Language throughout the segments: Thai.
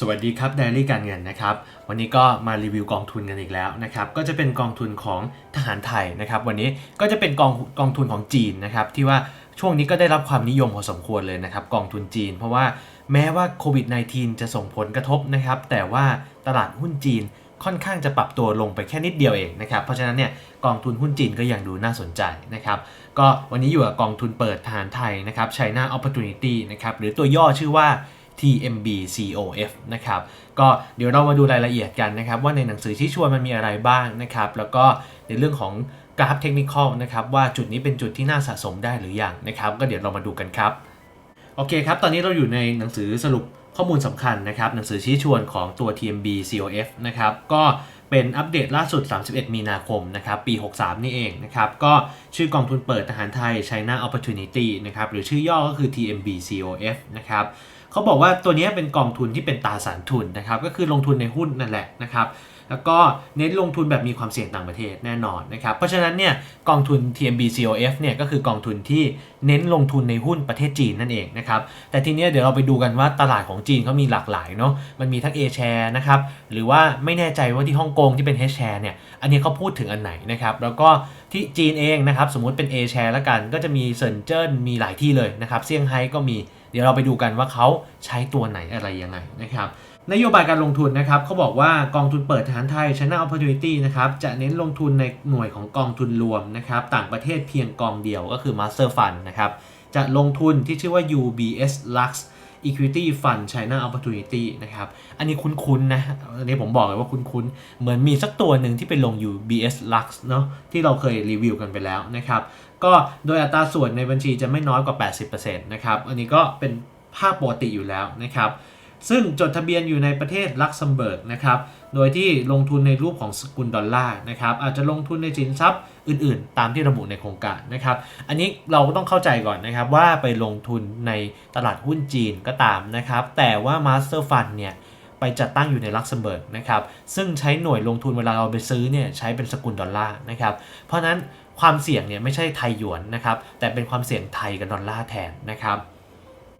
สวัสดีครับ d ดรี่การเงินนะครับ วันนี้ก็มารีวิวกองทุนกันอีกแล้วนะครับ ก็จะเป็นกองทุนของทหารไทยนะครับ วันนี้ก็จะเป็นกองกองทุนของจีนนะครับ ที่ว่าช่วงนี้ก็ได้รับความนิยมพอสมควรเลยนะครับ กองทุนจีน เพราะว่าแม้ว่าโควิด -19 จะส่งผลกระทบนะครับ แต่ว่าตลาดหุ้นจีนค่อนข้างจะปรับตัวลงไปแค่นิดเดียวเองนะครับ เพราะฉะนั้นเนี่ยกองทุนหุ้นจีนก็ยังดูน่าสนใจนะครับ ก็วันนี้อยู่กับกองทุนเปิดทหารไทยนะครับ China Opportunity นะครับ หรือตัวย่อชื่อว่า TMB COF นะครับก็เดี๋ยวเรามาดูรายละเอียดกันนะครับ ว่าในหนังสือชี้ชวนมันมีอะไรบ้างนะครับ แล้วก็ในเรื่องของกราฟเทคนิคนะครับว่าจุดนี้เป็นจุดที่น่าสะสมได้หรือยังนะครับ ก็เดี๋ยวเรามาดูกันครับ โอเคครับ ตอนนี้เราอยู่ในหนังสือสรุปข้อมูลสำคัญนะครับ หนังสือชี้ชวนของตัว TMB COF นะครับก็เป็นอัปเดตล่าสุด 31 มีนาคมนะครับปี 63 นี่เองนะครับก็ชื่อกองทุนเปิดทหารไทย China Opportunity นะครับหรือชื่อย่อก็คือ TMB COF นะครับ เขาบอกว่าตัวนี้เป็นกองทุนที่เป็นตราสารทุนนะครับ ก็คือลงทุนในหุ้นนั่นแหละนะครับแล้วก็เน้นลงทุนแบบมีความเสี่ยงต่างประเทศแน่นอนนะครับ เพราะฉะนั้นเนี่ยกองทุน TMB COF เนี่ยก็คือกองทุนที่เน้นลงทุนในหุ้นประเทศจีนนั่นเองนะครับ แต่ทีนี้เดี๋ยวเราไปดูกันว่าตลาดของจีนเขามีหลากหลายเนาะ มันมีทั้ง A share นะครับ หรือว่าไม่แน่ใจว่าที่ฮ่องกงที่เป็น H share เนี่ย อันนี้เขาพูดถึงอันไหนนะครับ แล้วก็ที่จีนเองนะครับ สมมุติเป็น A share ล้วกัน ก็จะมีเซินเจิ้นมีหลายที่เลยนะครับ เซี่ยงไฮ้ก็มี เดี๋ยวเราไปดูกันว่าเขาใช้ตัวไหนอะไรยังไงนะครับนโยบายการลงทุนนะครับเขาบอกว่ากองทุนเปิดทหารไทย China Opportunity นะครับจะเน้นลงทุนในหน่วยของกองทุนรวมนะครับต่างประเทศเพียงกองเดียวก็คือ Master Fund นะครับจะลงทุนที่ชื่อว่า UBS Lux Equity Fund China Opportunity นะครับ อันนี้คุ้นๆนะ อันนี้ผมบอกเลยว่าคุ้นๆ เหมือนมีสักตัวหนึ่งที่ไปลง UBS Lux เนาะที่เราเคยรีวิวกันไปแล้วนะครับ ก็โดยอัตราส่วนในบัญชีจะไม่น้อยกว่า 80%นะครับ อันนี้ก็เป็นภาพปกติอยู่แล้วนะครับ ซึ่งจดทะเบียนอยู่ในประเทศลักเซมเบิร์กนะครับ โดยที่ลงทุนในรูปของสกุลดอลลาร์นะครับ อาจจะลงทุนในสินทรัพย์อื่นๆ ตามที่ระบุในโครงการนะครับ อันนี้เราก็ต้องเข้าใจก่อนนะครับว่าไปลงทุนในตลาดหุ้นจีนก็ตามนะครับ แต่ว่า Master Fund เนี่ยไปจัดตั้งอยู่ในลักเซมเบิร์กนะครับ ซึ่งใช้หน่วยลงทุนเวลาเราไปซื้อเนี่ยใช้เป็นสกุลดอลลาร์นะครับ เพราะนั้น ความเสี่ยงเนี่ยไม่ใช่ไทยหยวนนะครับแต่เป็นความเสี่ยงไทยกับดอลลาร์แทนนะครับ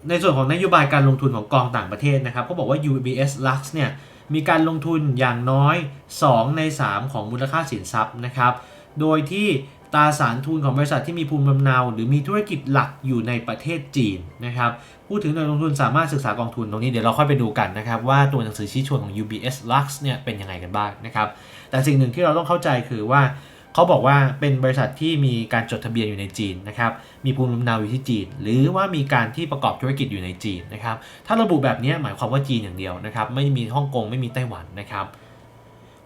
ในส่วนของนโยบายการลงทุนของกองต่างประเทศนะครับก็บอกว่า UBS Lux เนี่ยมีการลงทุนอย่างน้อย 2 ใน 3 ของมูลค่าสินทรัพย์นะครับโดยที่ตราสารทุนของบริษัทที่มีภูมิลำเนา หรือมีธุรกิจหลักอยู่ในประเทศจีนนะครับพูดถึงหน่วยลงทุนสามารถศึกษากองทุนตรงนี้เดี๋ยวเราค่อยไปดูกันนะครับว่าตัวหนังสือชี้ชวนของ UBS Lux เนี่ยเป็นยังไงกันบ้างนะครับแต่สิ่งหนึ่งที่เราต้องเข้าใจคือว่า เขาบอกว่าเป็นบริษัทที่มีการจดทะเบียนอยู่ในจีนนะครับ มีภูมิลำเนาอยู่ที่จีน หรือว่ามีการที่ประกอบธุรกิจอยู่ในจีนนะครับ ถ้าระบุแบบนี้หมายความว่าจีนอย่างเดียวนะครับ ไม่มีฮ่องกงไม่มีไต้หวันนะครับ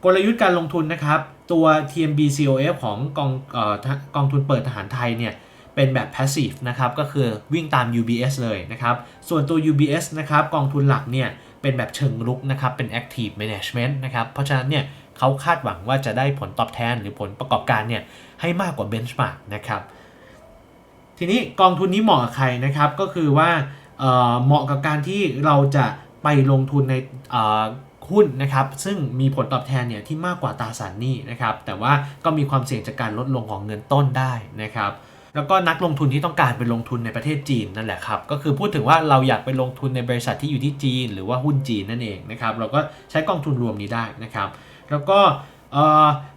กลยุทธ์การลงทุนนะครับ ตัว TMB COF ของกองออกองทุนเปิดทหารไทยเนี่ยเป็นแบบ passive นะครับก็คือวิ่งตาม UBS เลยนะครับ ส่วนตัว UBS นะครับกองทุนหลักเนี่ยเป็นแบบเชิงรุกนะครับเป็น active management นะครับเพราะฉะนั้นเนี่ย เขาคาดหวังว่าจะได้ผลตอบแทนหรือผลประกอบการเนี่ยให้มากกว่า benchmark นะครับ ทีนี้กองทุนนี้เหมาะกับใครนะครับก็คือว่าเเหมาะกับการที่เราจะไปลงทุนในหุ้นนะครับซึ่งมีผลตอบแทนเนี่ยที่มากกว่าตราสารหนี้นะครับแต่ว่าก็มีความเสี่ยงจากการลดลงของเงินต้นได้นะครับแล้วก็นักลงทุนที่ต้องการไปลงทุนในประเทศจีนนั่นแหละครับก็คือพูดถึงว่าเราอยากไปลงทุนในบริษัทที่อยู่ที่จีน หรือว่าหุ้นจีนนั่นเองนะครับเราก็ใช้กองทุนรวมนี้ได้นะครับ แล้วก็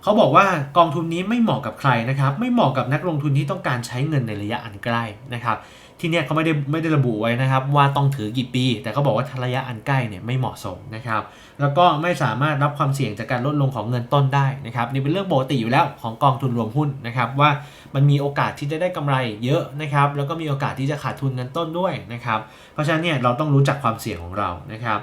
เขาบอกว่ากองทุนนี้ไม่เหมาะกับใครนะครับ ไม่เหมาะกับนักลงทุนที่ต้องการใช้เงินในระยะอันใกล้นะครับ ที่เนี่ยเขาไม่ได้ไม่ได้ระบุไว้นะครับ ว่าต้องถือกี่ปี แต่เขาบอกว่าระยะอันใกล้เนี่ยไม่เหมาะสมนะครับ แล้วก็ไม่สามารถรับความเสี่ยงจากการลดลงของเงินต้นได้นะครับนี่เป็นเรื่องปกติอยู่แล้วของกองทุนรวมหุ้นนะครับ ว่ามันมีโอกาสที่จะได้กำไรเยอะนะครับ แล้วก็มีโอกาสที่จะขาดทุนเงินต้นด้วยนะครับ เพราะฉะนั้นเนี่ยเราต้องรู้จักความเสี่ยงของเรานะครับ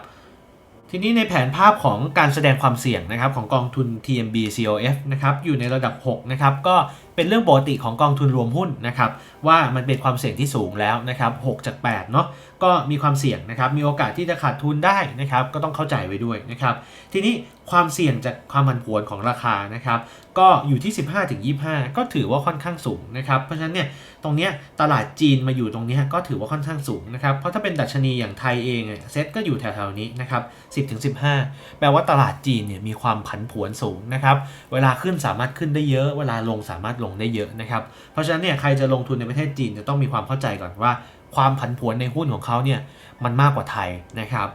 ทีนี้ในแผนภาพของการแสดงความเสี่ยงนะครับของกองทุน TMB COF นะครับอยู่ในระดับ 6 นะครับ ก็เป็นเรื่องปกติของกองทุนรวมหุ้นนะครับ ว่ามันเป็นความเสี่ยงที่สูงแล้วนะครับ 6 จาก 8 เนาะ ก็มีความเสี่ยงนะครับ มีโอกาสที่จะขาดทุนได้นะครับ ก็ต้องเข้าใจไว้ด้วยนะครับ ทีนี้ความเสี่ยงจากความผันผวนของราคานะครับ ก็อยู่ที่ 15-25 ก็ถือว่าค่อนข้างสูงนะครับ เพราะฉะนั้นเนี่ย ตรงเนี้ยตลาดจีนมาอยู่ตรงนี้ก็ถือว่าค่อนข้างสูงนะครับ เพราะถ้าเป็นดัชนีอย่างไทยเองเซ็ตก็อยู่แถวๆนี้นะครับ 10-15 แปลว่าตลาดจีนเนี่ยมีความผันผวนสูงนะครับ เวลาขึ้นสามารถขึ้นได้เยอะ เวลาลงสามารถลงได้เยอะนะครับ เพราะฉะนั้นเนี่ยใครจะลงทุนในประเทศจีนจะต้องมีความเข้าใจก่อนว่า ความผันผวนในหุ้นของเขาเนี่ยมันมากกว่าไทยนะครับ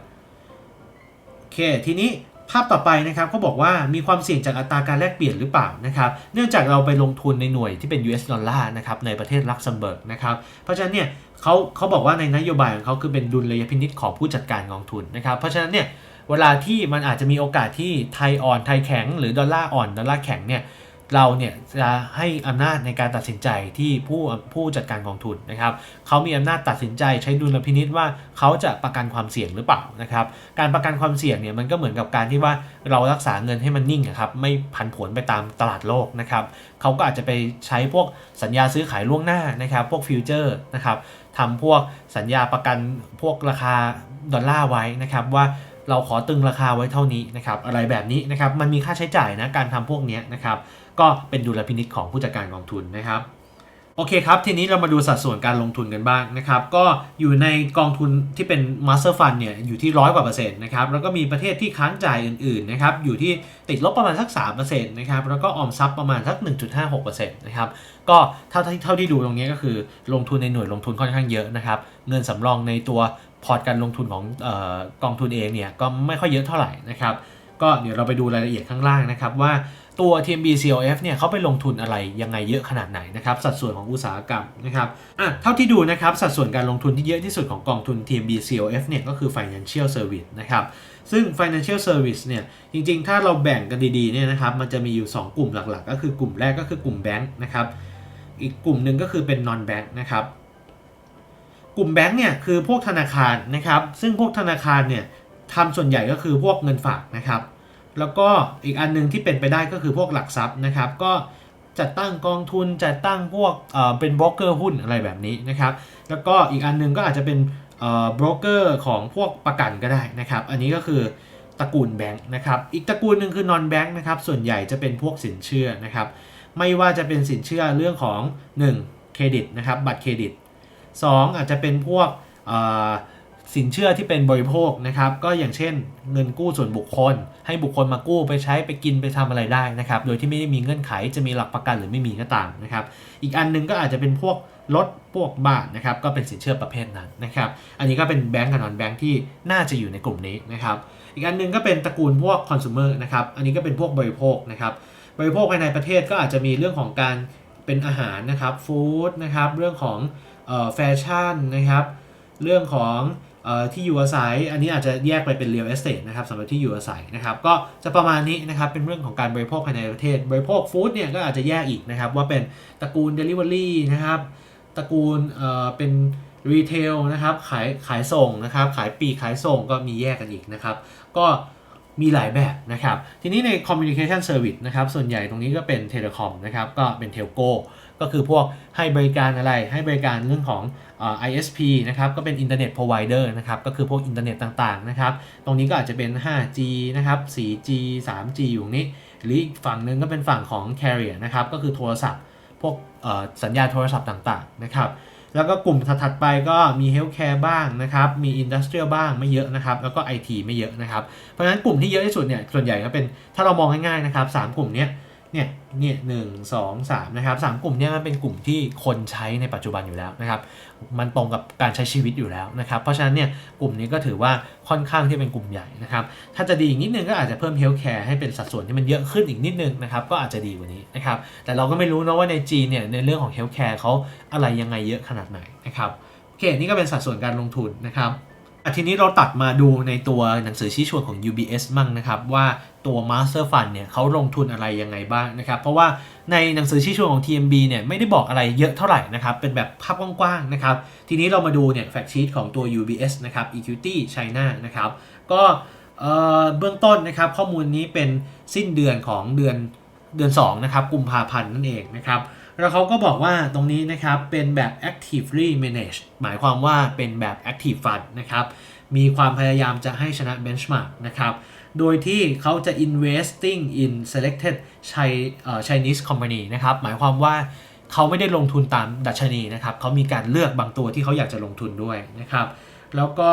โอเคทีนี้ภาพต่อไปนะครับเขาบอกว่ามีความเสี่ยงจากอัตราการแลกเปลี่ยนหรือเปล่านะครับ เนื่องจากเราไปลงทุนในหน่วยที่เป็น US ดอลลาร์นะครับในประเทศลักเซมเบิร์กนะครับเพราะฉะนั้นเนี่ยเขาเขาบอกว่าในนโยบายของเขาคือเป็นดุลยพินิษของผู้จัดการกองทุนนะครับเพราะฉะนั้นเนี่ยเวลาที่มันอาจจะมีโอกาสที่ไทยอ่อนไทยแข็งหรือดอลลาร์อ่อนดอลลาร์แข็งเนี่ย เราเนี่ยจะให้อำนาจในการตัดสินใจที่ผู้ผู้จัดการกองทุนนะครับเขามีอำนาจตัดสินใจใช้ดุลพินิษว่าเขาจะประกันความเสี่ยงหรือเปล่านะครับการประกันความเสี่ยงเนี่ยมันก็เหมือนกับการที่ว่าเรารักษาเงินให้มันนิ่งครับไม่ผันผวนไปตามตลาดโลกนะครับเขาก็อาจจะไปใช้พวกสัญญาซื้อขายล่วงหน้านะครับพวกฟิวเจอร์นะครับทำพวกสัญญาประกันพวกราคาดอลลาร์ไว้นะครับว่าเราขอตึงราคาไว้เท่านี้นะครับอะไรแบบนี้นะครับมันมีค่าใช้จ่ายนะการทำพวกเนี้ยนะครับ ก็เป็นดุลพินิษของผู้จัดการกองทุนนะครับโอเคครับ ทีนี้เรามาดูสัดส่วนการลงทุนกันบ้างนะครับ ก็อยู่ในกองทุนที่เป็น Master Fund เนี่ยอยู่ที่ร้อยกว่าเปอร์เซ็นต์นะครับแล้วก็มีประเทศที่ค้างจ่ายอื่นๆนะครับอยู่ที่ติดลบประมาณสัก3%นต์นะครับแล้วก็ออมทรัพย์ประมาณสัก 1.56%นะครับก็เท่าที่เท่าที่ดูตรงนี้ก็คือลงทุนในหน่วยลงทุนค่อนข้างเยอะนะครับเงินสำรองในตัวพอร์ตการลงทุนของออกองทุนเองเนี่ยก็ไม่ค่อยเยอะเท่าไหร่นะครับก็เดี๋ยวเราไปดูรายละเอียดข้างล่างนะครับว่า ตัว TMB COF เนี่ยเขาไปลงทุนอะไรยังไงเยอะขนาดไหนนะครับสัดส่วนของอุตสาหกรรมนะครับอะเท่าที่ดูนะครับสัดส่วนการลงทุนที่เยอะที่สุดของกองทุน TMB COF เนี่ยก็คือ Financial Service นะครับซึ่ง Financial Service เนี่ยจริงๆ ถ้าเราแบ่งกันดีๆเนี่ยนะครับมันจะมีอยู่ 2 กลุ่มหลักๆ ก็คือกลุ่มแรกก็คือกลุ่มแบงค์นะครับอีกกลุ่มหนึ่งก็คือเป็น non bank นะครับกลุ่มแบงค์เนี่ยคือพวกธนาคารนะครับซึ่งพวกธนาคารเนี่ยทำส่วนใหญ่ก็คือพวกเงินฝากนะครับ แล้วก็อีกอันหนึงที่เป็นไปได้ก็คือพวกหลักทรัพย์นะครับ ก็จัดตั้งกองทุนจัดตั้งพวกเอ่อเป็นบล็อกเกอร์หุ้นอะไรแบบนี้นะครับ แล้วก็อีกอันหนึงก็อาจจะเป็นเอ่อบล็อกเกอร์ของพวกประกันก็ได้นะครับ อันนี้ก็คือตระกูลแบงค์นะครับ อีกตระกูลหนึ่งคือนอนแบงค์นะครับ ส่วนใหญ่จะเป็นพวกสินเชื่อนะครับ ไม่ว่าจะเป็นสินเชื่อเรื่องของ 1. เครดิตนะครับ บัตรเครดิต 2. อาจจะเป็นพวกเอ่อ สินเชื่อที่เป็นบริโภคนะครับ ก็อย่างเช่น เงินกู้ส่วนบุคคล ให้บุคคลมากู้ไปใช้ไปกินไปทำอะไรได้นะครับ โดยที่ไม่ได้มีเงื่อนไขจะมีหลักประกันหรือไม่มีก็ตามนะครับ อีกอันหนึงก็อาจจะเป็นพวกรถพวกบ้านนะครับ ก็เป็นสินเชื่อประเภทนั้นนะครับ อันนี้ก็เป็นแบงก์กับนอนแบงก์ที่น่าจะอยู่ในกลุ่มนี้นะครับ อีกอันหนึงก็เป็นตระกูลพวกคอน sumer นะครับ อันนี้ก็เป็นพวกบริโภคนะครับ บริโภคภายในประเทศก็อาจจะมีเรื่องของการเป็นอาหารนะครับ ฟู้ดนะครับ เรื่องของแฟชั่นนะครับ เรื่องของ ที่อยู่อาศัย อันนี้อาจจะแยกไปเป็น real estate นะครับสำหรับที่อยู่อาศัยนะครับก็จะประมาณนี้นะครับเป็นเรื่องของการบริโภคภายในประเทศ บริโภคฟู้ดเนี่ยก็อาจจะแยกอีกนะครับว่าเป็นตระกูล delivery นะครับตระกูลเอ่อเป็น retail นะครับขายขายส่งนะครับขายปีขายส่งก็มีแยกกันอีกนะครับก็มีหลายแบบนะครับ ทีนี้ใน communication service นะครับ ส่วนใหญ่ตรงนี้ก็เป็น telecom นะครับ ก็เป็น telco ก็ ก็คือพวกให้บริการอะไร ให้บริการเรื่องของ ISP นะครับ ก็เป็น Internet Provider นะครับ ก็คือพวกอินเทอร์เน็ตต่างๆนะครับ ตรงนี้ก็อาจจะเป็น 5G นะครับ 4G 3G อยู่ตรงนี้ หรืออีกฝั่งหนึ่งก็เป็นฝั่งของ carrier นะครับ ก็คือโทรศัพท์ พวกสัญญาณโทรศัพท์ต่างๆนะครับ แล้วก็กลุ่มถัดไปก็มี healthcare บ้างนะครับ มี industrial บ้างไม่เยอะนะครับ แล้วก็ IT ไม่เยอะนะครับ เพราะฉะนั้นกลุ่มที่เยอะที่สุดเนี่ย ส่วนใหญ่ก็เป็น ถ้าเรามองง่ายๆนะครับสามกลุ่มเนี้ย เนี่ยเนี่ยหนึ่งสองสามนะครับสามกลุ่มเนี้ยมันเป็นกลุ่มที่คนใช้ในปัจจุบันอยู่แล้วนะครับ มันตรงกับการใช้ชีวิตอยู่แล้วนะครับ เพราะฉะนั้นเนี่ยกลุ่มนี้ก็ถือว่าค่อนข้างที่เป็นกลุ่มใหญ่นะครับ ถ้าจะดีอีกนิดนึงก็อาจจะเพิ่มเฮลท์แคร์ให้เป็นสัดส่วนที่มันเยอะขึ้นอีกนิดนึงนะครับ ก็อาจจะดีกว่านี้นะครับ แต่เราก็ไม่รู้นะว่าในจีนเนี่ยในเรื่องของเฮลท์แคร์เขาอะไรยังไงเยอะขนาดไหนนะครับโอเคนี่ก็เป็นสัดส่วนการลงทุนนะครับ อะทีนี้เราตัดมาดูในตัวหนังสือชี้ชวนของ UBS มั่งนะครับ ว่าตัว Master Fund เนี่ยเขาลงทุนอะไรยังไงบ้างนะครับ เพราะว่าในหนังสือชี้ชวนของ TMB เนี่ยไม่ได้บอกอะไรเยอะเท่าไหร่นะครับ เป็นแบบภาพกว้างๆนะครับ ทีนี้เรามาดูเนี่ยแฟกชีตของตัว UBS นะครับ Equity China นะครับ ก็เอ่อเบื้องต้นนะครับข้อมูลนี้เป็นสิ้นเดือนของเดือนเดือน2นะครับกุมภาพันธ์นั่นเองนะครับ แล้วเขาก็บอกว่าตรงนี้นะครับเป็นแบบ actively managed หมายความว่าเป็นแบบ active fund นะครับมีความพยายามจะให้ชนะ benchmark นะครับโดยที่เขาจะ investing in selected Chinese company นะครับหมายความว่าเขาไม่ได้ลงทุนตามดัชนีนะครับเขามีการเลือกบางตัวที่เขาอยากจะลงทุนด้วยนะครับแล้วก็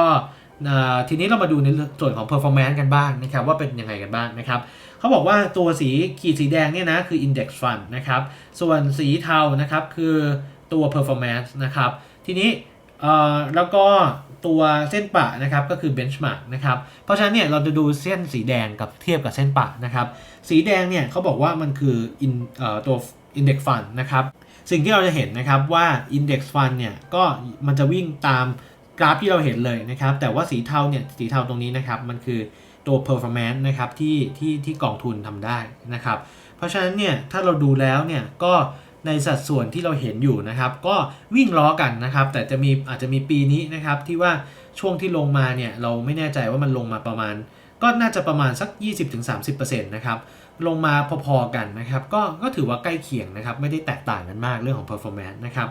ทีนี้เรามาดูในส่วนของ performance กันบ้างนะครับว่าเป็นยังไงกันบ้างนะครับ เขาบอกว่าตัวสีขีดสีแดงเนี่ยนะคือ index fund นะครับ ส่วนสีเทานะครับคือตัว performance นะครับ ทีนี้แล้วก็ตัวเส้นปะนะครับก็คือ benchmark นะครับ เพราะฉะนั้นเนี่ยเราจะดูเส้นสีแดงกับเทียบกับเส้นปะนะครับ สีแดงเนี่ยเขาบอกว่ามันคือ in เอ่อตัว index fund นะครับ สิ่งที่เราจะเห็นนะครับว่า index fund เนี่ยก็มันจะวิ่งตาม กราฟที่เราเห็นเลยนะครับ แต่ว่าสีเทาเนี่ยสีเทาตรงนี้นะครับ มันคือตัว performance นะครับที่ที่ที่กองทุนทำได้นะครับ เพราะฉะนั้นเนี่ยถ้าเราดูแล้วเนี่ยก็ในสัดส่วนที่เราเห็นอยู่นะครับ ก็วิ่งล้อกันนะครับ แต่จะมีอาจจะมีปีนี้นะครับที่ว่าช่วงที่ลงมาเนี่ยเราไม่แน่ใจว่ามันลงมาประมาณ ก็น่าจะประมาณสัก 20-30%นะครับลงมาพอๆกันนะครับ ก็ก็ถือว่าใกล้เคียงนะครับ ไม่ได้แตกต่างกันมากเรื่องของ performance นะครับ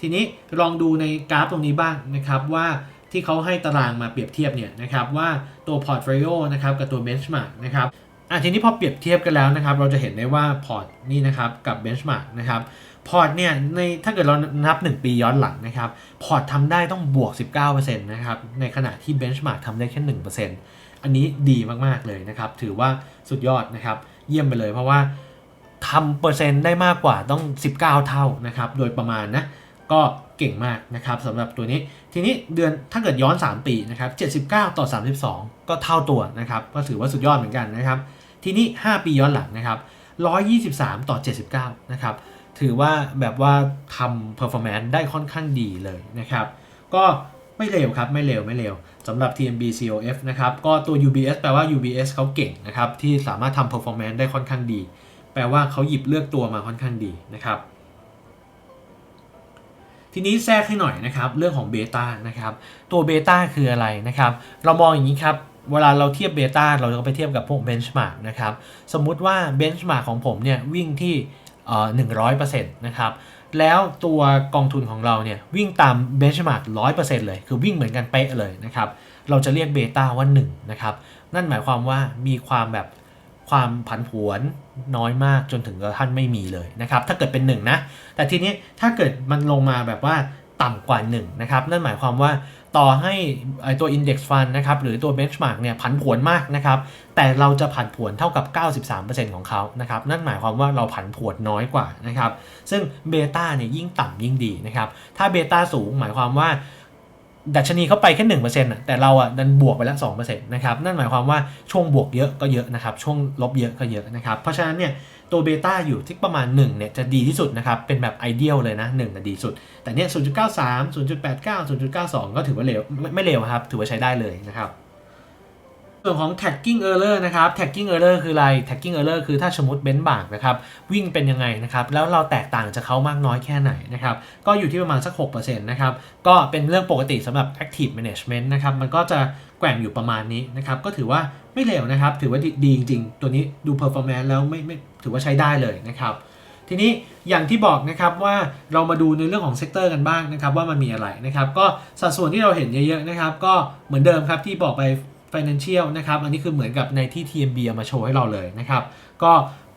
ทีนี้ลองดูในกราฟตรงนี้บ้างนะครับว่าที่เขาให้ตารางมาเปรียบเทียบเนี่ยนะครับว่าตัว portfolio นะครับกับตัว benchmark นะครับอะทีนี้พอเปรียบเทียบกันแล้วนะครับเราจะเห็นได้ว่าพอร์ตนี่นะครับกับ benchmark นะครับพอร์ตเนี่ยในถ้าเกิดเรานับ 1 ปีย้อนหลังนะครับพอร์ตทำได้ต้องบวก 19%นะครับในขณะที่ benchmark ทำได้แค่ 1%อันนี้ดีมาก ๆ เลยนะครับ ถือว่าสุดยอดนะครับ เยี่ยมไปเลยเพราะว่าทำเปอร์เซ็นต์ได้มากกว่าต้อง 19 เท่านะครับ โดยประมาณนะ ก็เก่งมากนะครับสำหรับตัวนี้ทีนี้เดือนถ้าเกิดย้อน 3 ปีนะครับ79 ต่อ 32 ก็เท่าตัวนะครับก็ถือว่าสุดยอดเหมือนกันนะครับทีนี้ 5 ปีย้อนหลังนะครับ123 ต่อ 79 นะครับถือว่าแบบว่าทำ performance ได้ค่อนข้างดีเลยนะครับก็ไม่เร็วครับไม่เร็วไม่เร็วสำหรับ TMB COF นะครับก็ตัว UBS แปลว่า UBS เขาเก่งนะครับที่สามารถทำ performance ได้ค่อนข้างดี แปลว่าเขาหยิบเลือกตัวมาค่อนข้างดีนะครับ ทีนี้แทรกให้หน่อยนะครับเรื่องของเบต้านะครับตัวเบต้าคืออะไรนะครับเรามองอย่างนี้ครับเวลาเราเทียบเบต้าเราก็ไปเทียบกับพวกเบนช์มาร์กนะครับสมมุติว่าเบนช์มาร์กของผมเนี่ยวิ่งที่หนึ่งร้อยเปอร์เซ็นต์นะครับแล้วตัวกองทุนของเราเนี่ยวิ่งตามเบนช์มาร์กร้อยเปอร์เซ็นต์เลย คือวิ่งเหมือนกันเป๊ะเลยนะครับเราจะเรียกเบต้าว่า1นะครับนั่นหมายความว่ามีความแบบ ความผันผวนน้อยมากจนถึงกับท่านไม่มีเลยนะครับ ถ้าเกิดเป็น 1 นะ แต่ทีนี้ถ้าเกิดมันลงมาแบบว่าต่ำกว่า1นะครับนั่นหมายความว่าต่อให้ไอตัว Index Fund นะครับหรือตัว Benchmark เนี่ยผันผวนมากนะครับแต่เราจะผันผวนเท่ากับ 93%ของเขานะครับนั่นหมายความว่าเราผันผวนน้อยกว่านะครับซึ่งเบต้าเนี่ยยิ่งต่ำยิ่งดีนะครับถ้าเบต้าสูงหมายความว่า ดัชนีเขาไปแค่หนึ่งเปอร์เซ็นต์แต่เราอะดันบวกไปแล้วสองเปอร์เซ็นต์นะครับนั่นหมายความว่าช่วงบวกเยอะก็เยอะนะครับช่วงลบเยอะก็เยอะนะครับเพราะฉะนั้นเนี่ยตัวเบต้าอยู่ที่ประมาณ1เนี่ยจะดีที่สุดนะครับเป็นแบบไอเดียลเลยนะ1น่ะดีสุด แต่เนี่ย0.93 0.89 0.92 ก็ถือว่าเร็วไม่ไม่เร็วครับถือว่าใช้ได้เลยนะครับ ส่วนของ tagging error นะครับ tagging error คืออะไร tagging error คือถ้าสมมติเบนซ์บากนะครับวิ่งเป็นยังไงนะครับแล้วเราแตกต่างจากเขามากน้อยแค่ไหนนะครับก็อยู่ที่ประมาณสัก 6%นะครับก็เป็นเรื่องปกติสำหรับ active management นะครับมันก็จะแกว่งอยู่ประมาณนี้นะครับก็ถือว่าไม่เลวนะครับถือว่าดีดจริง ๆ ตัวนี้ดู performance แล้วไม่ไม่ถือว่าใช้ได้เลยนะครับทีนี้อย่างที่บอกนะครับว่าเรามาดูในเรื่องของเซกเตอร์กันบ้างนะครับว่ามันมีอะไรนะครับก็สัดส่วนที่เราเห็นเยอะๆนะครับก็เหมือนเดิมครับที่บอกไป financial นะครับ อันนี้คือเหมือนกับในที่ TMB เอามาโชว์ให้เราเลยนะครับ ก็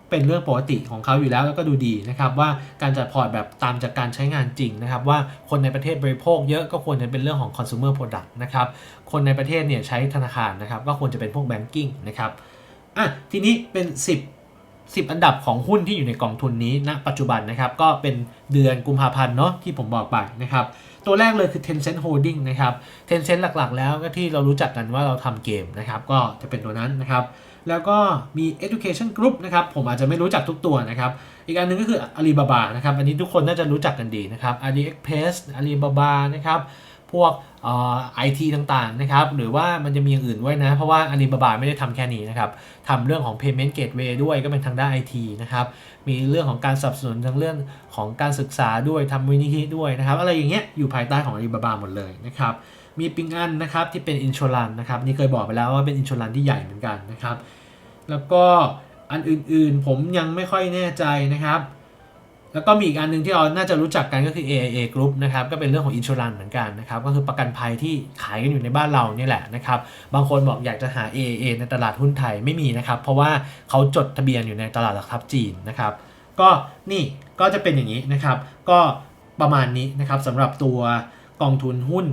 เป็นเรื่องปกติของเขาอยู่แล้วแล้วก็ดูดีนะครับ ว่าการจัดพอร์ตแบบตามจากการใช้งานจริงนะครับ ว่าคนในประเทศบริโภคเยอะก็ควรจะเป็นเรื่องของ consumer product นะครับ คนในประเทศเนี่ยใช้ธนาคารนะครับ ก็ควรจะเป็นพวก banking นะครับอะทีนี้เป็น 10 10 อันดับของหุ้นที่อยู่ในกองทุนนี้ณปัจจุบันนะครับ ก็เป็นเดือนกุมภาพันธ์เนาะที่ผมบอกไปนะครับ ตัวแรกเลยคือ Tencent Holding นะครับ Tencent หลักๆ แล้วก็ที่เรารู้จักกันว่าเราทำเกมนะครับ ก็จะเป็นตัวนั้นนะครับ แล้วก็มี Education Group นะครับ ผมอาจจะไม่รู้จักทุกตัวนะครับ อีกอันหนึงก็คือ Alibaba นะครับ อันนี้ทุกคนน่าจะรู้จักกันดีนะครับ AliExpress Alibaba นะครับ พวกไอทีต่างๆนะครับหรือว่ามันจะมีอย่างอื่นด้วยนะ เพราะว่า Alibaba ไม่ได้ทำแค่นี้นะครับทำเรื่องของ Payment Gateway ด้วยก็เป็นทางด้าน IT นะครับมีเรื่องของการสนับสนุนทางเรื่องของการศึกษาด้วยทำวินิธิด้วยนะครับอะไรอย่างเงี้ยอยู่ภายใต้ของ Alibaba หมดเลยนะครับมีปิงอันนะครับที่เป็นอินช r รันนะครับนี่เคยบอกไปแล้วว่าเป็นอินช r รันที่ใหญ่เหมือนกันนะครับแล้วก็อันอื่นๆผมยังไม่ค่อยแน่ใจนะครับ แล้วก็มีอีกอันหนึงที่เราน่าจะรู้จักกันก็คือ AIA Group นะครับก็เป็นเรื่องของอินช r รันเหมือนกันนะครับก็คือประกันภัยที่ขายกันอยู่ในบ้านเราเนี่ยแหละนะครับบางคนบอกอยากจะหา AIA ในตลาดหุ้นไทยไม่มีนะครับ เพราะว่าเขาจดทะเบียนอยู่ในตลาดหลักทรัพย์จีนนะครับก็นี่ก็จะเป็นอย่างนี้นะครับ ก็ประมาณนี้นะครับสำหรับตัวกองทุนหุ้น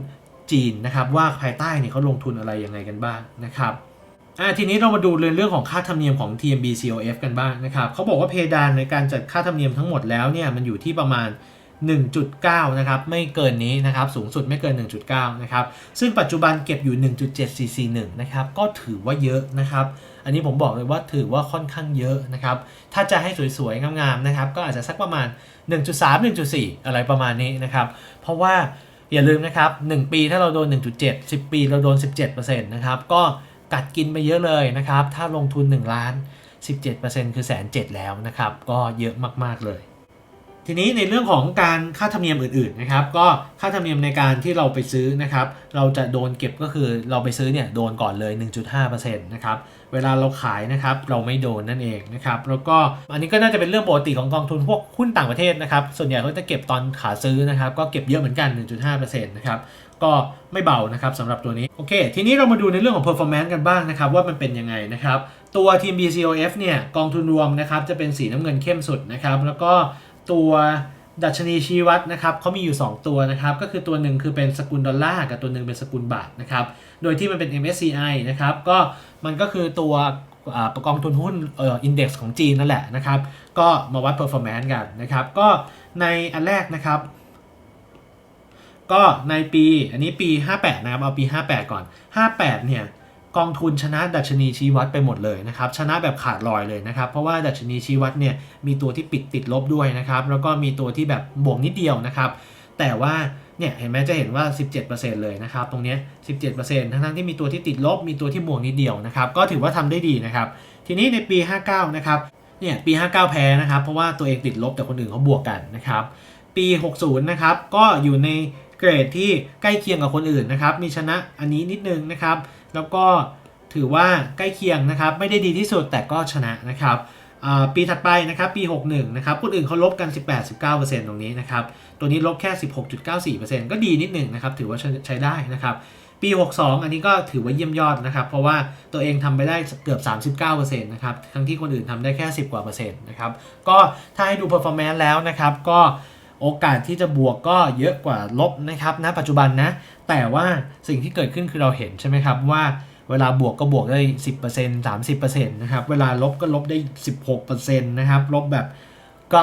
จีนนะครับว่าภายใต้เนี่ยเขาลงทุนอะไรยังไงกันบ้างนะครับ อ่าทีนี้เรามาดูเรื่องของค่าธรรมเนียมของ TMB COF กันบ้างนะครับเขาบอกว่าเพดานในการจัดค่าธรรมเนียมทั้งหมดแล้วเนี่ยมันอยู่ที่ประมาณ 1.9 นะครับไม่เกินนี้นะครับสูงสุดไม่เกิน 1.9 นะครับซึ่งปัจจุบันเก็บอยู่ 1.7441 นะครับก็ถือว่าเยอะนะครับ อันนี้ผมบอกเลยว่าถือว่าค่อนข้างเยอะนะครับถ้าจะให้สวยๆ งามๆนะครับก็อาจจะสักประมาณ 1.3 1.4 อะไรประมาณนี้นะครับเพราะว่าอย่าลืมนะครับ 1 ปีถ้าเราโดน 1.7 10 ปีเราโดน 17%นะครับก็ กัดกินไปเยอะเลยนะครับ ถ้าลงทุน 1 ล้าน 17%คือแสนเจ็ดแล้วนะครับ ก็เยอะมาก ๆ เลย ทีนี้ในเรื่องของการค่าธรรมเนียมอื่น ๆ นะครับ ก็ค่าธรรมเนียมในการที่เราไปซื้อนะครับ เราจะโดนเก็บก็คือเราไปซื้อเนี่ยโดนก่อนเลย 1.5%นะครับ เวลาเราขายนะครับเราไม่โดนนั่นเองนะครับ แล้วก็อันนี้ก็น่าจะเป็นเรื่องปกติของกองทุนพวกหุ้นต่างประเทศนะครับ ส่วนใหญ่เขาจะเก็บตอนขาซื้อนะครับ ก็เก็บเยอะเหมือนกัน 1.5%นะครับ ก็ไม่เบานะครับสำหรับตัวนี้ โอเค ทีนี้เรามาดูในเรื่องของ performance กันบ้างนะครับ ว่ามันเป็นยังไงนะครับ ตัวทีม BCOF เนี่ยกองทุนรวมนะครับจะเป็นสีน้ำเงินเข้มสุดนะครับ แล้วก็ตัวดัชนีชี้วัดนะครับเขามีอยู่ 2 ตัวนะครับ ก็คือตัวหนึ่งคือเป็นสกุลดอลลาร์กับตัวหนึ่งเป็นสกุลบาทนะครับ โดยที่มันเป็น MSCI นะครับ ก็มันก็คือตัวอ่ากองทุนหุ้นเอ่ออินเด็กซ์ของจีนนั่นแหละนะครับ ก็มาวัด performance กันนะครับ ก็ในอันแรกนะครับ ก็ในปีอันนี้ปี 58 นะครับ เอาปี 58 ก่อน 58 เนี่ยกองทุนชนะดัชนีชี้วัดไปหมดเลยนะครับชนะแบบขาดลอยเลยนะครับ เพราะว่าดัชนีชี้วัดเนี่ยมีตัวที่ปิดติดลบด้วยนะครับแล้วก็มีตัวที่แบบบวกนิดเดียวนะครับแต่ว่าเนี่ยเห็นไหมจะเห็นว่า 17%เลยนะครับตรงนี้ 17%ทั้งๆที่มีตัวที่ติดลบ มีตัวที่บวกนิดเดียวนะครับก็ถือว่าทำได้ดีนะครับทีนี้ในปี 59 นะครับเนี่ยปี 59 แพ้นะครับเพราะว่าตัวเองติดลบแต่คนอื่นเขาบวกกันนะครับปี 60 นะครับก็อยู่ใน เกรดที่ใกล้เคียงกับคนอื่นนะครับ มีชนะอันนี้นิดนึงนะครับ แล้วก็ถือว่าใกล้เคียงนะครับ ไม่ได้ดีที่สุดแต่ก็ชนะนะครับปีถัดไปนะครับปี 61 นะครับคนอื่นเขาลบกัน 18-19%ตรงนี้นะครับ ตัวนี้ลบแค่ 16.94%ก็ดีนิดหนึ่งนะครับ ถือว่าใช้ใช้ได้นะครับ ปี 62 อันนี้ก็ถือว่าเยี่ยมยอดนะครับ เพราะว่าตัวเองทำไปได้เกือบ 39%นะครับ ทั้งที่คนอื่นทำได้แค่ 10 กว่าเปอร์เซ็นต์นะครับ ก็ถ้าให้ดู performance แล้วนะครับ ก็ โอกาสที่จะบวกก็เยอะกว่าลบนะครับณปัจจุบันนะ แต่ว่าสิ่งที่เกิดขึ้นคือเราเห็นใช่ไหมครับว่าเวลาบวกก็บวกได้ 10% 30%นะครับ เวลาลบก็ลบได้ 16%นะครับ ลบแบบก็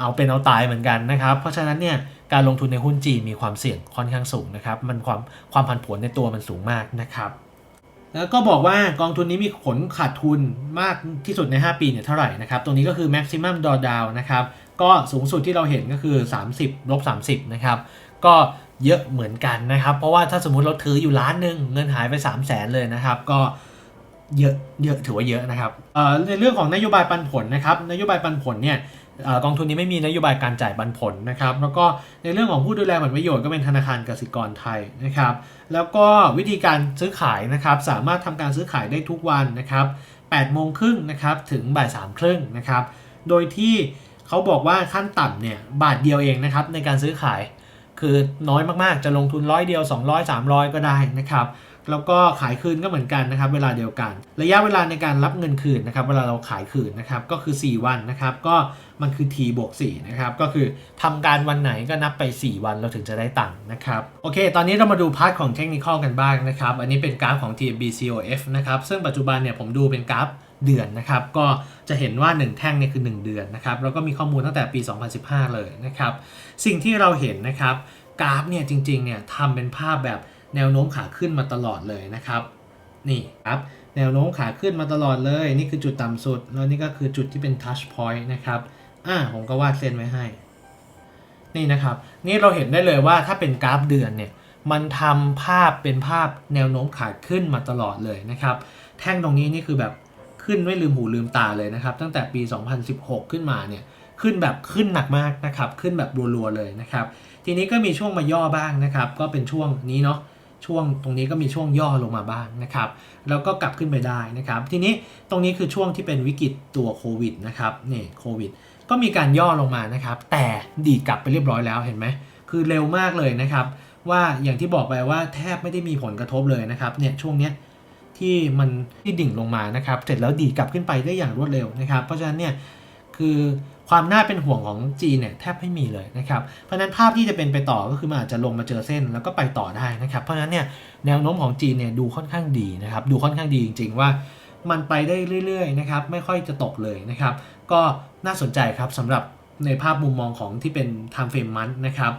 เอาเป็นเอาตายเหมือนกันนะครับ เพราะฉะนั้นเนี่ยการลงทุนในหุ้นจีนมีความเสี่ยงค่อนข้างสูงนะครับ มันความความผันผวนในตัวมันสูงมากนะครับ แล้วก็บอกว่ากองทุนนี้มีผลขาดทุนมากที่สุดใน 5 ปีเนี่ยเท่าไหร่นะครับ ตรงนี้ก็คือ maximum drawdown นะครับ ก็สูงสุดที่เราเห็นก็คือ 30ลบ30 นะครับ ก็เยอะเหมือนกันนะครับ เพราะว่าถ้าสมมุติเราถืออยู่ล้านหนึ่งเงินหายไป 3 0 0แสนเลยนะครับ ก็เยอะเยอะถือว่าเยอะนะครับในเรื่องของนโยบายปันผลนะครับนโยบายปันผลเนี่ยอกองทุนนี้ไม่มีนโยบายการจ่ายปันผลนะครับ แล้วก็ในเรื่องของผู้ดูแลผลประโยชน์ก็เป็นธนาคารกสิกรไทยนะครับ แล้วก็วิธีการซื้อขายนะครับสามารถทำการซื้อขายได้ทุกวันนะครับ8โมงครึ่งนะครับถึงบ่าย3ครึ่งนะครับ โดยที่ เขาบอกว่าขั้นต่ำเนี่ยบาทเดียวเองนะครับในการซื้อขาย คือน้อยมากๆจะลงทุนร้อยเดียว 200 300 ก็ได้นะครับแล้วก็ขายคืนก็เหมือนกันนะครับ เวลาเดียวกัน ระยะเวลาในการรับเงินคืนนะครับ เวลาเราขายคืนนะครับก็คือ 4 วันนะครับ ก็มันคือ t บวก4นะครับก็คือทำการวันไหนก็นับไป 4 วันเราถึงจะได้ตังค์นะครับโอเค ตอนนี้เรามาดูพาร์ทของเทคนิคกันบ้างนะครับ อันนี้เป็นกราฟของ TBCOF นะครับซึ่งปัจจุบันเนี่ยผมดูเป็นกราฟเดือนนะครับ ก็ จะเห็นว่า 1 แท่งเนี่ยคือ 1 เดือนนะครับแล้วก็มีข้อมูลตั้งแต่ปี 2015 เลยนะครับสิ่งที่เราเห็นนะครับกราฟเนี่ยจริงๆเนี่ยทำเป็นภาพแบบแนวโน้มขาขึ้นมาตลอดเลยนะครับนี่ครับแนวโน้มขาขึ้นมาตลอดเลย นี่คือจุดต่ำสุด แล้วนี่ก็คือจุดที่เป็น touch point นะครับอ่าผมก็วาดเส้นไว้ให้ นี่นะครับ นี่เราเห็นได้เลยว่าถ้าเป็นกราฟเดือนเนี่ยมันทำภาพเป็นภาพแนวโน้มขาขึ้นมาตลอดเลยนะครับ แท่งตรงนี้นี่คือแบบ ขึ้นไม่ลืมหูลืมตาเลยนะครับ ตั้งแต่ปี 2016 ขึ้นมาเนี่ยขึ้นแบบขึ้นหนักมากนะครับ ขึ้นแบบรัวๆเลยนะครับ ทีนี้ก็มีช่วงมาย่อบ้างนะครับ ก็เป็นช่วงนี้เนาะช่วงตรงนี้ก็มีช่วงย่อลงมาบ้างนะครับ แล้วก็กลับขึ้นไปได้นะครับ ทีนี้ตรงนี้คือช่วงที่เป็นวิกฤตตัวโควิดนะครับนี่โควิดก็มีการย่อลงมานะครับ แต่ดีกลับไปเรียบร้อยแล้วเห็นไหมคือเร็วมากเลยนะครับ ว่าอย่างที่บอกไปว่าแทบไม่ได้มีผลกระทบเลยนะครับเนี่ยช่วงเนี้ย ที่มันที่ดิ่งลงมานะครับ เสร็จแล้วดีดกลับขึ้นไปได้อย่างรวดเร็วนะครับ เพราะฉะนั้นเนี่ยคือความน่าเป็นห่วงของจีนเนี่ยแทบไม่มีเลยนะครับ เพราะฉะนั้นภาพที่จะเป็นไปต่อก็คือมันอาจจะลงมาเจอเส้นแล้วก็ไปต่อได้นะครับ เพราะฉะนั้นเนี่ยแนวโน้มของจีนเนี่ยดูค่อนข้างดีนะครับ ดูค่อนข้างดีจริง ๆ ว่า มันไปได้เรื่อยๆนะครับไม่ค่อยจะตกเลยนะครับ ก็น่าสนใจครับสำหรับในภาพมุมมองของที่เป็น time frame month นะครับ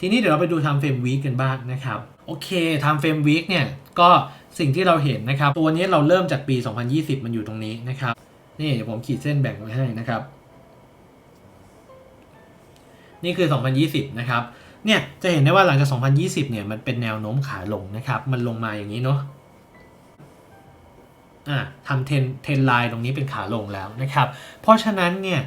ทีนี้เดี๋ยวเราไปดู time frame week กันบ้างนะครับ โอเค time frame week เนี่ยก็ สิ่งที่เราเห็นนะครับ ตัวนี้เราเริ่มจากปี 2020 มันอยู่ตรงนี้นะครับ นี่เดี๋ยวผมขีดเส้นแบ่งไว้ให้นะครับ นี่คือ 2020 นะครับ เนี่ยจะเห็นได้ว่าหลังจาก 2020 เนี่ยมันเป็นแนวโน้มขาลงนะครับ มันลงมาอย่างนี้เนาะอะทำเทนเทนไลน์ตรงนี้เป็นขาลงแล้วนะครับ เพราะฉะนั้นเนี่ย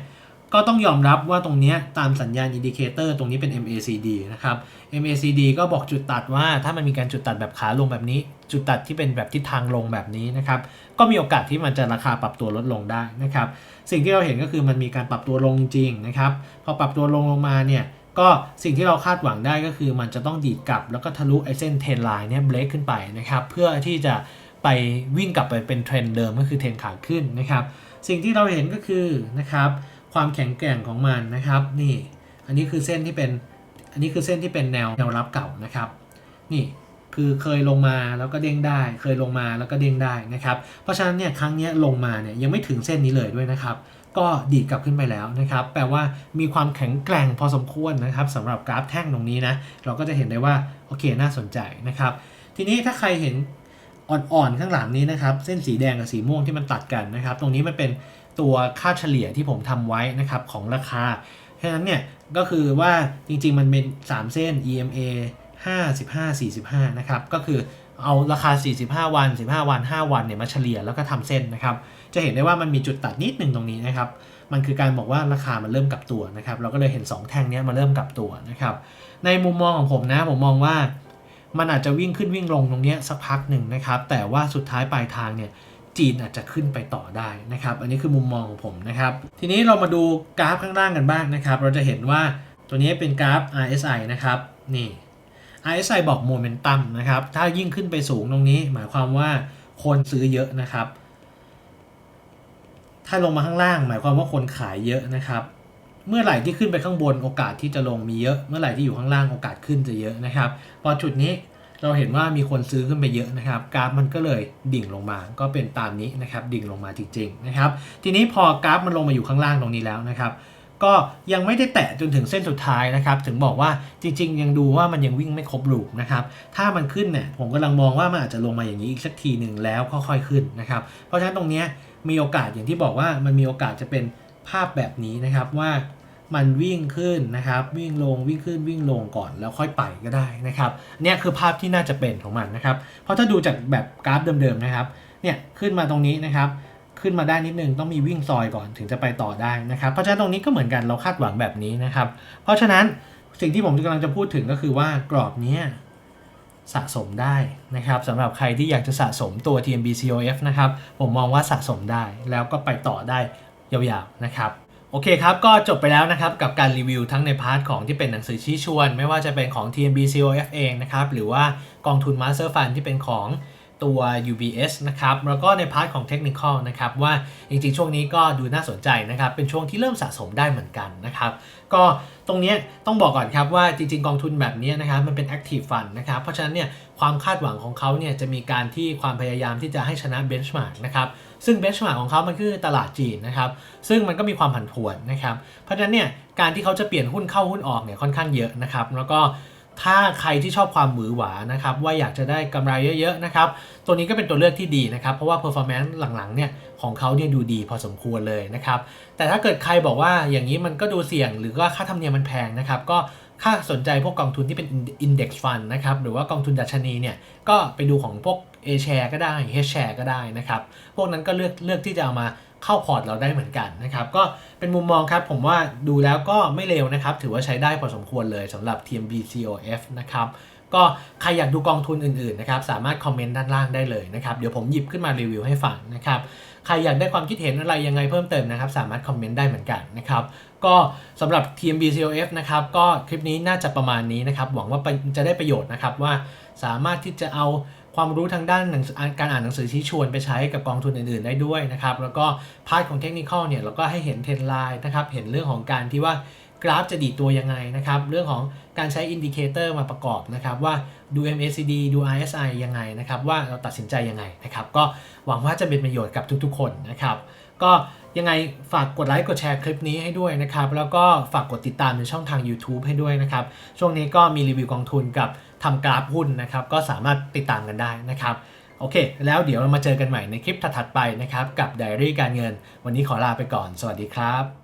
ก็ต้องยอมรับว่าตรงนี้ตามสัญญาณอินดิเคเตอร์ตรงนี้เป็น MACD นะครับ MACD ก็บอกจุดตัดว่าถ้ามันมีการจุดตัดแบบขาลงแบบนี้ จุดตัดที่เป็นแบบทิศทางลงแบบนี้นะครับ ก็มีโอกาสที่มันจะราคาปรับตัวลดลงได้นะครับ สิ่งที่เราเห็นก็คือมันมีการปรับตัวลงจริงนะครับ พอปรับตัวลงลงมาเนี่ย ก็สิ่งที่เราคาดหวังได้ก็คือมันจะต้องดีดกลับ แล้วก็ทะลุไอเส้นเทรนไลน์เนี่ยเบรกขึ้นไปนะครับ เพื่อที่จะไปวิ่งกลับไปเป็นเทรนเดิมก็คือเทรนขาขึ้นนะครับ สิ่งที่เราเห็นก็คือนะครับความแข็งแกร่งของมันนะครับ นี่ อันนี้คือเส้นที่เป็น อันนี้คือเส้นที่เป็นแนวแนวรับเก่านะครับ นี่ คือเคยลงมาแล้วก็เด้งได้ เคยลงมาแล้วก็เด้งได้นะครับ เพราะฉะนั้นเนี่ยครั้งนี้ลงมาเนี่ยยังไม่ถึงเส้นนี้เลยด้วยนะครับ ก็ดีดกลับขึ้นไปแล้วนะครับ แปลว่ามีความแข็งแกร่งพอสมควรนะครับสำหรับกราฟแท่งตรงนี้นะ เราก็จะเห็นได้ว่าโอเคน่าสนใจนะครับ ทีนี้ถ้าใครเห็นอ่อนๆข้างหลังนี้นะครับ เส้นสีแดงกับสีม่วงที่มันตัดกันนะครับ ตรงนี้มันเป็นตัวค่าเฉลี่ยที่ผมทำไว้นะครับของราคา เพราะฉะนั้นเนี่ยก็คือว่าจริงๆมันเป็น 3 เส้น EMA 55 45 นะครับ ก็คือเอาราคา 45 วัน 15 วัน 5 วันเนี่ยมาเฉลี่ยแล้วก็ทำเส้นนะครับ จะเห็นได้ว่ามันมีจุดตัดนิดหนึ่งตรงนี้นะครับ มันคือการบอกว่าราคามันเริ่มกลับตัวนะครับ เราก็เลยเห็น 2 แท่งนี้มาเริ่มกลับตัวนะครับ ในมุมมองของผมนะ ผมมองว่ามันอาจจะวิ่งขึ้นวิ่งลงตรงนี้สักพักหนึ่งนะครับ แต่ว่าสุดท้ายปลายทางเนี่ยจีนอาจจะขึ้นไปต่อได้นะครับ อันนี้คือมุมมองของผมนะครับ ทีนี้เรามาดูกราฟข้างล่างกันบ้างนะครับ เราจะเห็นว่าตัวนี้เป็นกราฟ RSI นะครับ นี่ RSI บอกโมเมนตัมนะครับ ถ้ายิ่งขึ้นไปสูงตรงนี้ หมายความว่าคนซื้อเยอะนะครับ ถ้าลงมาข้างล่าง หมายความว่าคนขายเยอะนะครับ เมื่อไหร่ที่ขึ้นไปข้างบนโอกาสที่จะลงมีเยอะ เมื่อไหร่ที่อยู่ข้างล่างโอกาสขึ้นจะเยอะนะครับ พอจุดนี้เราเห็นว่ามีคนซื้อขึ้นไปเยอะนะครับ กราฟมันก็เลยดิ่งลงมา ก็เป็นตามนี้นะครับ ดิ่งลงมาจริงๆนะครับ ทีนี้พอกราฟมันลงมาอยู่ข้างล่างตรงนี้แล้วนะครับ ก็ยังไม่ได้แตะจนถึงเส้นสุดท้ายนะครับ ถึงบอกว่าจริง ๆ ยังดูว่ามันยังวิ่งไม่ครบลูปนะครับ ถ้ามันขึ้นเนี่ยผมกำลังมองว่ามันอาจจะลงมาอย่างนี้อีกสักทีหนึ่งแล้วค่อยๆขึ้นนะครับ เพราะฉะนั้นตรงนี้มีโอกาสอย่างที่บอกว่ามันมีโอกาสจะเป็นภาพแบบนี้นะครับว่ามันวิ่งขึ้นนะครับ วิ่งลงวิ่งขึ้นวิ่งลงก่อนแล้วค่อยไปก็ได้นะครับเนี่ยคือภาพที่น่าจะเป็นของมันนะครับ เพราะถ้าดูจากแบบกราฟเดิมๆนะครับเนี่ยขึ้นมาตรงนี้นะครับ ขึ้นมาได้นิดนึงต้องมีวิ่งซอยก่อนถึงจะไปต่อได้นะครับ เพราะฉะนั้นตรงนี้ก็เหมือนกันเราคาดหวังแบบนี้นะครับ เพราะฉะนั้นสิ่งที่ผมกำลังจะพูดถึงก็คือว่ากรอบนี้สะสมได้นะครับสำหรับใครที่อยากจะสะสมตัว TMB COF นะครับ ผมมองว่าสะสมได้แล้วก็ไปต่อได้ยาวๆนะครับโอเคครับ ก็จบไปแล้วนะครับ กับการรีวิวทั้งในพาร์ทของที่เป็นหนังสือชี้ชวน ไม่ว่าจะเป็นของ TMB COF เองนะครับ หรือว่ากองทุน Master Fund ที่เป็นของ ตัว UBS นะครับ แล้วก็ในพาร์ทของเทคนิคนะครับว่าจริงๆ ช่วงนี้ก็ดูน่าสนใจนะครับ เป็นช่วงที่เริ่มสะสมได้เหมือนกันนะครับ ก็ตรงนี้ต้องบอกก่อนครับว่าจริงๆ กองทุนแบบนี้นะครับมันเป็น Active Fund นะครับ เพราะฉะนั้นเนี่ยความคาดหวังของเขาเนี่ยจะมีการที่ความพยายามที่จะให้ชนะ Benchmark นะครับซึ่ง Benchmark ของเขามันคือตลาดจีนนะครับ ซึ่งมันก็มีความผันผวนนะครับ เพราะฉะนั้นเนี่ยการที่เขาจะเปลี่ยนหุ้นเข้าหุ้นออกเนี่ยค่อนข้างเยอะนะครับ แล้วก็ ถ้าใครที่ชอบความหวือหวานะครับว่าอยากจะได้กำไรเยอะๆนะครับตัวนี้ก็เป็นตัวเลือกที่ดีนะครับเพราะว่า performance หลังๆเนี่ยของเขาเนี่ยดูดีพอสมควรเลยนะครับแต่ถ้าเกิดใครบอกว่าอย่างนี้มันก็ดูเสี่ยง หรือว่าค่าธรรมเนียมมันแพงนะครับก็ถ้าสนใจพวกกองทุนที่เป็น index fund นะครับหรือว่ากองทุนดัชนีเนี่ยก็ไปดูของพวก A share ก็ได้ H share ก็ได้นะครับพวกนั้นก็เลือกเลือกที่จะเอามา เข้าพอร์ตเราได้เหมือนกันนะครับก็เป็นมุมมองครับผมว่าดูแล้วก็ไม่เลวนะครับ ถือว่าใช้ได้พอสมควรเลยสำหรับ TMB COF นะครับก็ใครอยากดูกองทุนอื่นๆนะครับสามารถคอมเมนต์ด้านล่างได้เลยนะครับเดี๋ยวผมหยิบขึ้นมารีวิวให้ฟังนะครับใครอยากได้ความคิดเห็นอะไรยังไงเพิ่มเติมนะครับ สามารถคอมเมนต์ได้เหมือนกันนะครับก็สำหรับ TMB COF นะครับก็คลิปนี้น่าจะประมาณนี้นะครับหวังว่าจะได้ประโยชน์นะครับว่า สามารถที่จะเอาความรู้ทางด้านนการอ่านหนังสือชี้ชวนไปใช้กับกองทุนอื่นๆ ได้ด้วยนะครับ แล้วก็พาร์ทของเทคนิคเนี่ยเราก็ให้เห็นเทรนไลน์นะครับ เห็นเรื่องของการที่ว่ากราฟจะดีตัวยังไงนะครับ เรื่องของการใช้อินดิเคเตอร์มาประกอบนะครับ ว่าดู MACD ดู RSI ยังไงนะครับ ว่าเราตัดสินใจยังไงนะครับ ก็หวังว่าจะเป็นประโยชน์กับทุกๆ คนนะครับ ก็ยังไงฝากกดไลค์กดแชร์คลิปนี้ให้ด้วยนะครับ แล้วก็ฝากกดติดตามในช่องทาง YouTube ให้ด้วยนะครับ ช่วงนี้ก็มีรีวิวกองทุนกับ ทำกราฟหุ้นนะครับ ก็สามารถติดตามกันได้นะครับโอเค แล้วเดี๋ยวเรามาเจอกันใหม่ในคลิปถัดๆไปนะครับ กับไดอารี่การเงิน วันนี้ขอลาไปก่อน สวัสดีครับ